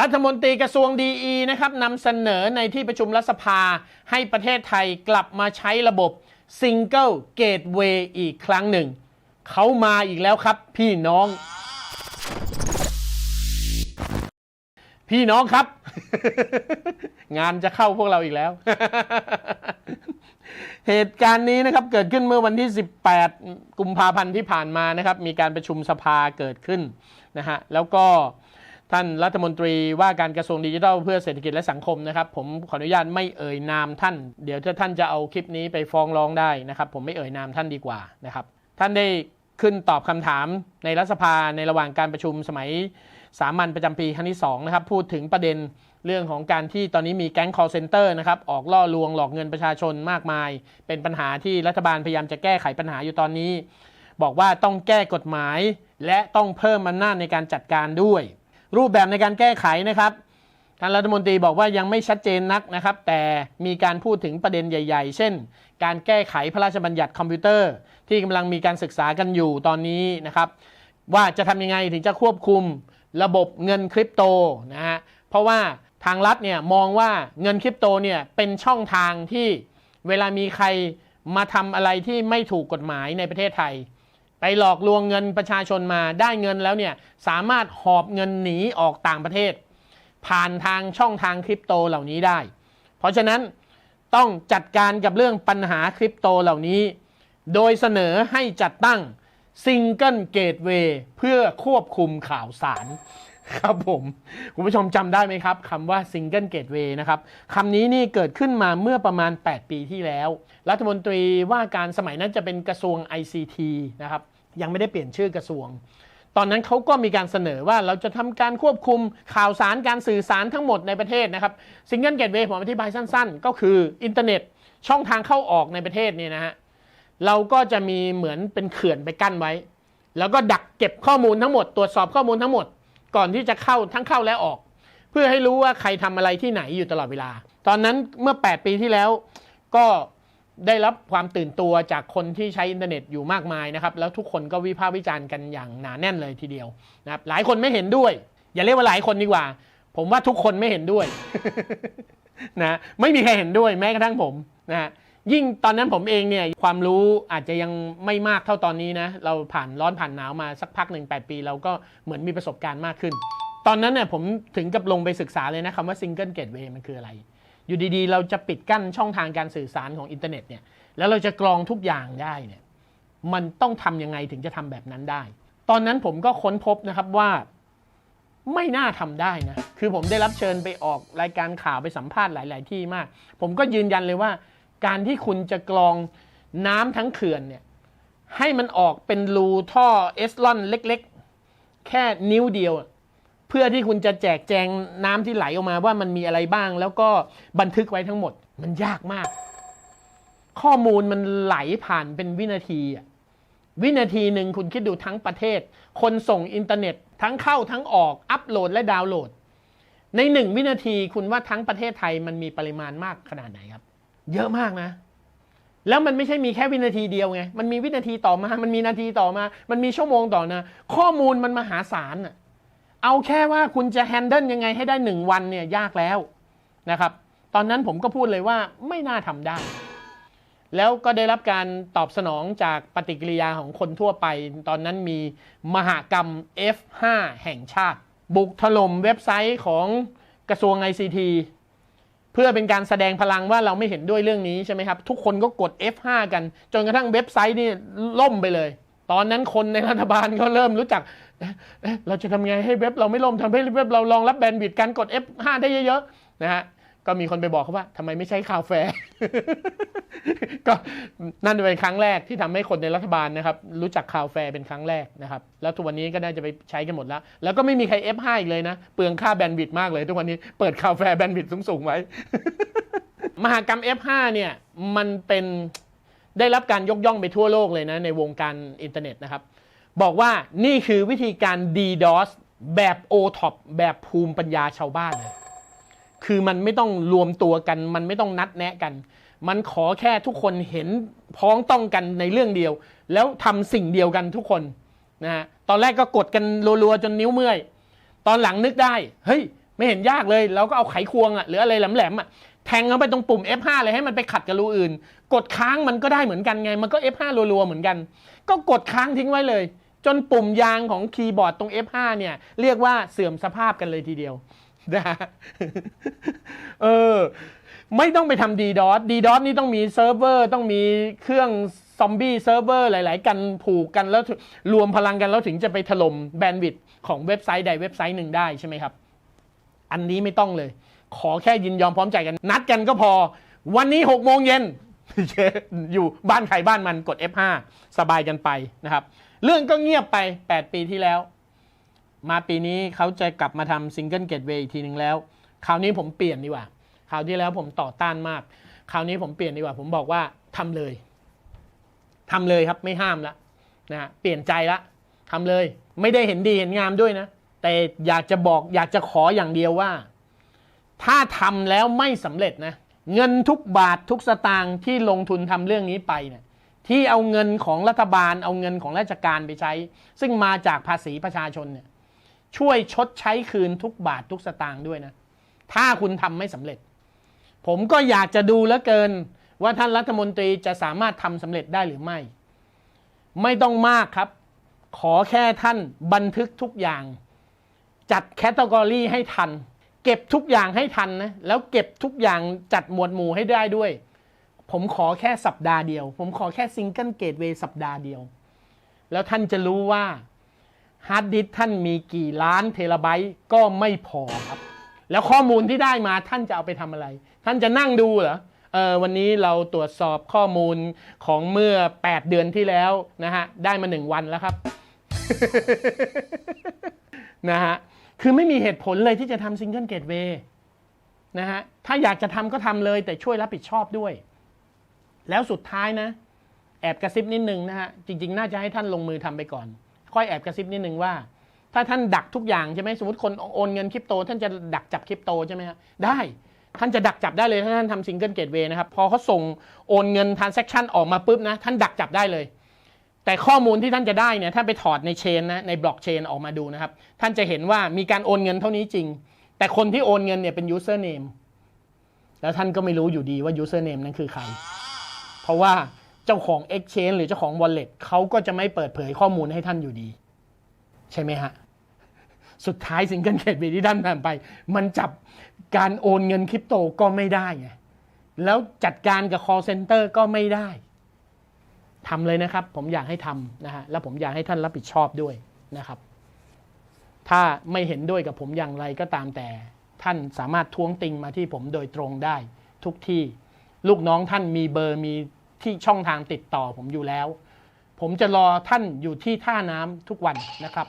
รัฐมนตรีกระทรวงดีีนะครับนำเสนอในที่ประชุมรัฐสภาให้ประเทศไทยกลับมาใช้ระบบ Single Gateway อีกครั้งหนึ่ง เขามาอีกแล้วครับพี่น้อง พี่น้องครับ งานจะเข้าพวกเราอีกแล้ว เหตุการณ์นี้นะครับเกิดขึ้นเมื่อวันที่ 18 กุมภาพันธ์ที่ผ่านมานะครับ มีการประชุมสภาเกิดขึ้นนะฮะแล้วก็ ท่านรัฐมนตรีว่าการกระทรวงดิจิทัลเพื่อเศรษฐกิจและสังคมนะครับ ผมขออนุญาตไม่เอ่ยนามท่าน เดี๋ยวถ้าท่านจะเอาคลิปนี้ไปฟ้องร้องได้นะครับ ผมไม่เอ่ยนามท่านดีกว่านะครับ ท่านได้ขึ้นตอบคำถามในรัฐสภาในระหว่างการประชุมสมัยสามัญประจำปีครั้งที่2นะครับพูดถึงประเด็นเรื่องของการที่ตอนนี้มีแก๊ง call center นะครับออกล่อลวงหลอกเงินประชาชนมากมาย เป็นปัญหาที่รัฐบาลพยายามจะแก้ไขปัญหาอยู่ตอนนี้ บอกว่าต้องแก้กฎหมาย และต้องเพิ่มอำนาจในการจัดการด้วย รูปแบบในการแก้ไขนะครับท่านรัฐมนตรีบอกว่ายังไม่ชัดเจนนักนะครับ แต่มีการพูดถึงประเด็นใหญ่ ๆ เช่น การแก้ไขพระราชบัญญัติคอมพิวเตอร์ ที่กำลังมีการศึกษากันอยู่ตอนนี้นะครับ ว่าจะทำยังไงถึงจะควบคุมระบบเงินคริปโตนะฮะเพราะว่าทางรัฐเนี่ยมองว่าเงินคริปโตเนี่ยเป็นช่องทางที่เวลามีใครมาทำอะไรที่ไม่ถูกกฎหมายในประเทศไทย ไปหลอกลวงเงินประชาชนมาได้เงินแล้วเนี่ยสามารถหอบเงินหนีออกต่างประเทศ ผ่านทางช่องทางคริปโตเหล่านี้ได้ เพราะฉะนั้นต้องจัดการกับเรื่องปัญหาคริปโตเหล่านี้ โดยเสนอให้จัดตั้งซิงเกิลเกตเวย์เพื่อควบคุมข่าวสารครับผมคุณผู้ชมจำได้ไหมครับคำว่าซิงเกิลเกตเวย์นะครับคำนี้นี่เกิดขึ้นมาเมื่อประมาณ 8 ปีที่แล้ว รัฐมนตรีว่าการสมัยนั้นจะเป็นกระทรวง ICT นะครับ ยังไม่ได้เปลี่ยนชื่อกระทรวง ตอนนั้นเขาก็มีการเสนอว่าเราจะทำการควบคุมข่าวสารการสื่อสารทั้งหมดในประเทศนะครับซิงเกิลเกตเวย์ผมอธิบายสั้นๆ ก็คืออินเทอร์เน็ตช่องทางเข้าออกในประเทศเนี่ยนะฮะเราก็จะมีเหมือนเป็นเขื่อนไปกั้นไว้ แล้วก็ดักเก็บข้อมูลทั้งหมด ตรวจสอบข้อมูลทั้งหมด ก่อนที่จะเข้าทั้งเข้าและออก เพื่อให้รู้ว่าใครทำอะไรที่ไหนอยู่ตลอดเวลา ตอนนั้นเมื่อ 8 ปีที่แล้วก็ ได้รับความตื่นตัวจากคนที่ใช้อินเทอร์เน็ตอยู่มากมายนะครับแล้วทุกคนก็วิพากษ์วิจารณ์กันอย่างหนาแน่นเลยทีเดียวนะครับหลายคนไม่เห็นด้วย อย่าเรียกว่าหลายคนดีกว่า ผมว่าทุกคนไม่เห็นด้วยนะไม่มีใครเห็นด้วยแม้กระทั่งผมนะยิ่งตอนนั้นผมเองเนี่ยความรู้อาจจะยังไม่มากเท่าตอนนี้นะเราผ่านร้อนผ่านหนาวมาสักพักหนึ่งแปี เราก็เหมือนมีประสบการณ์มากขึ้น ตอนนั้นเนี่ยผมถึงกับลงไปศึกษาเลยนะคำว่าซิงเกิลเกตเวย์มันคืออะไร อยู่ดีๆ เราจะปิดกั้นช่องทางการสื่อสารของอินเทอร์เน็ตเนี่ยแล้วเราจะกรองทุกอย่างได้เนี่ยมันต้องทำยังไงถึงจะทำแบบนั้นได้ ตอนนั้นผมก็ค้นพบนะครับว่าไม่น่าทำได้นะ คือผมได้รับเชิญไปออกรายการข่าวไปสัมภาษณ์หลาย ๆ ที่มาก ผมก็ยืนยันเลยว่า การที่คุณจะกรองน้ำทั้งเขื่อนเนี่ยให้มันออกเป็นรูท่อเอสลอนเล็ก ๆ แค่นิ้วเดียว เพื่อที่คุณจะแจกแจงน้ำที่ไหลออกมาว่ามันมีอะไรบ้าง แล้วก็บันทึกไว้ทั้งหมด มันยากมาก ข้อมูลมันไหลผ่านเป็นวินาทีอะวินาทีหนึ่งคุณคิดดูทั้งประเทศ คนส่งอินเทอร์เน็ต ทั้งเข้าทั้งออกอัปโหลดและดาวน์โหลด ในหนึ่งวินาทีคุณว่าทั้งประเทศไทยมันมีปริมาณมากขนาดไหนครับ เยอะมากนะ แล้วมันไม่ใช่มีแค่วินาทีเดียวไง มันมีวินาทีต่อมา มันมีนาทีต่อมา มันมีชั่วโมงต่อนะ ข้อมูลมันมหาศาลน่ะ เอาแค่ว่าคุณจะแฮนเดิลยังไงให้ได้หนึ่งวันเนี่ยยากแล้วนะครับ ตอนนั้นผมก็พูดเลยว่าไม่น่าทำได้ แล้วก็ได้รับการตอบสนองจากปฏิกิริยาของคนทั่วไป ตอนนั้นมีมหากรรม F5 แห่งชาติ บุกถล่มเว็บไซต์ของกระทรวง ICT เพื่อเป็นการแสดงพลังว่าเราไม่เห็นด้วยเรื่องนี้ใช่ไหมครับ ทุกคนก็กด F5 กัน จนกระทั่งเว็บไซต์นี่ล่มไปเลย ตอนนั้นคนในรัฐบาลก็เริ่มรู้จักเเราจะทำไงให้เว็บเราไม่ล่มทำให้เว็บเรารองรับแบนด์วิดต์การกด F5 ได้เยอะๆนะฮะก็มีคนไปบอกเขาว่าทำไมไม่ใช้คาวแฟก็นั่นเป็นครั้งแรกที่ทำให้คนในรัฐบาลนะครับ รู้จักคาวแฟเป็นครั้งแรกนะครับ แล้วทุกวันนี้ก็น่าจะไปใช้กันหมดแล้ว แล้วก็ไม่มีใคร F5 อีกเลยนะ เปลืองค่าแบนด์วิดต์มากเลย ทุกวันนี้เปิดคาวแฟแบนด์วิดต์สูงๆไว้ มหากรรม F5 เนี่ยมันเป็น ได้รับการยกย่องไปทั่วโลกเลยนะในวงการอินเทอร์เน็ตนะครับ บอกว่านี่คือวิธีการ DDoS แบบ OTOP แบบภูมิปัญญาชาวบ้านเลยคือมันไม่ต้องรวมตัวกัน มันไม่ต้องนัดแนะกัน มันขอแค่ทุกคนเห็นพ้องต้องกันในเรื่องเดียว แล้วทำสิ่งเดียวกันทุกคนนะฮะตอนแรกก็กดกันรัวๆจนนิ้วเมื่อย ตอนหลังนึกได้ เฮ้ย ไม่เห็นยากเลย เราก็เอาไขควงอะหรืออะไรแหลมๆอะ แทงเข้าไปตรงปุ่ม F5 เลยให้มันไปขัดกับรูอื่น กดค้างมันก็ได้เหมือนกันไง มันก็ F5 รัวๆเหมือนกัน ก็กดค้างทิ้งไว้เลย จนปุ่มยางของคีย์บอร์ดตรง F5 เนี่ยเรียกว่าเสื่อมสภาพกันเลยทีเดียวนะเออไม่ต้องไปทำ DDoS DDoS นี่ต้องมีเซิร์ฟเวอร์ต้องมีเครื่องซอมบี้เซิร์ฟเวอร์หลาย ๆ กันผูกกันแล้วรวมพลังกันแล้วถึงจะไปถล่มแบนด์วิดต์ของเว็บไซต์ใดเว็บไซต์หนึ่งได้ใช่ไหมครับ อันนี้ไม่ต้องเลย ขอแค่ยินยอมพร้อมใจกัน นัดกันก็พอ วันนี้6โมงเย็นอยู่บ้านใครบ้านมันกด F5 สบายกันไปนะครับ เรื่องก็เงียบไป 8 ปีที่แล้ว มาปีนี้เขาจะกลับมาทำซิงเกิลเกตเวย์อีกทีหนึ่งแล้ว คราวนี้ผมเปลี่ยนดีกว่า คราวที่แล้วผมต่อต้านมาก คราวนี้ผมเปลี่ยนดีกว่า ผมบอกว่าทำเลยทำเลยครับไม่ห้ามละนะฮะเปลี่ยนใจละทำเลย ไม่ได้เห็นดีเห็นงามด้วยนะ แต่อยากจะบอกอยากจะขออย่างเดียวว่า ถ้าทำแล้วไม่สำเร็จนะเงินทุกบาททุกสตางค์ที่ลงทุนทำเรื่องนี้ไปเนี่ยที่เอาเงินของรัฐบาลเอาเงินของราชการไปใช้ ซึ่งมาจากภาษีประชาชนเนี่ยช่วยชดใช้คืนทุกบาททุกสตางค์ด้วยนะ ถ้าคุณทำไม่สำเร็จ ผมก็อยากจะดูเหลือเกิน ว่าท่านรัฐมนตรีจะสามารถทำสำเร็จได้หรือไม่ ไม่ต้องมากครับ ขอแค่ท่านบันทึกทุกอย่าง จัดแคตตากรีให้ทัน เก็บทุกอย่างให้ทันนะแล้วเก็บทุกอย่างจัดหมวดหมู่ให้ได้ด้วย ผมขอแค่สัปดาห์เดียว ผมขอแค่ซิงเกิลเกตเวย์สัปดาห์เดียว แล้วท่านจะรู้ว่าฮาร์ดดิสท่านมีกี่ล้านเทราไบต์ก็ไม่พอครับ แล้วข้อมูลที่ได้มาท่านจะเอาไปทำอะไร ท่านจะนั่งดูเหรอเออวันนี้เราตรวจสอบข้อมูลของเมื่อ 8 เดือนที่แล้วนะฮะ ได้มา 1 วันแล้วครับนะฮะ คือไม่มีเหตุผลเลยที่จะทำซิงเกิลเกตเวย์นะฮะ ถ้าอยากจะทำก็ทำเลยแต่ช่วยรับผิดชอบด้วย แล้วสุดท้ายนะ แอบกระซิบนิดนึงนะฮะ จริง ๆ น่าจะให้ท่านลงมือทำไปก่อน ค่อยแอบกระซิบนิดนึงว่า ถ้าท่านดักทุกอย่างใช่ไหมสมมติคนโอนเงินคริปโต ท่านจะดักจับคริปโตใช่ไหมฮะได้ท่านจะดักจับได้เลยถ้าท่านทำซิงเกิลเกตเวย์นะครับ พอเขาส่งโอนเงินทราน a c t ชันออกมาปุ๊บนะ ท่านดักจับได้เลย แต่ข้อมูลที่ท่านจะได้เนี่ย ถ้าไปถอดในเชนนะ ในบล็อกเชนออกมาดูนะครับ ท่านจะเห็นว่ามีการโอนเงินเท่านี้จริง แต่คนที่โอนเงินเนี่ยเป็น username แล้วท่านก็ไม่รู้อยู่ดีว่า username นั้นคือใคร เพราะว่าเจ้าของ exchange หรือเจ้าของ wallet เขาก็จะไม่เปิดเผยข้อมูลให้ท่านอยู่ดี ใช่ไหมฮะ สุดท้ายซิงเกิลเกตเวที่ท่านทำไป มันจับการโอนเงินคริปโตก็ไม่ได้ไง แล้วจัดการกับ call center ก็ไม่ได้ ทำเลยนะครับ ผมอยากให้ทำนะฮะแล้วผมอยากให้ท่านรับผิดชอบด้วยนะครับ ถ้าไม่เห็นด้วยกับผมอย่างไรก็ตามแต่ ท่านสามารถท้วงติงมาที่ผมโดยตรงได้ทุกที่ ลูกน้องท่านมีเบอร์มีที่ช่องทางติดต่อผมอยู่แล้ว ผมจะรอท่านอยู่ที่ท่าน้ำทุกวันนะครับ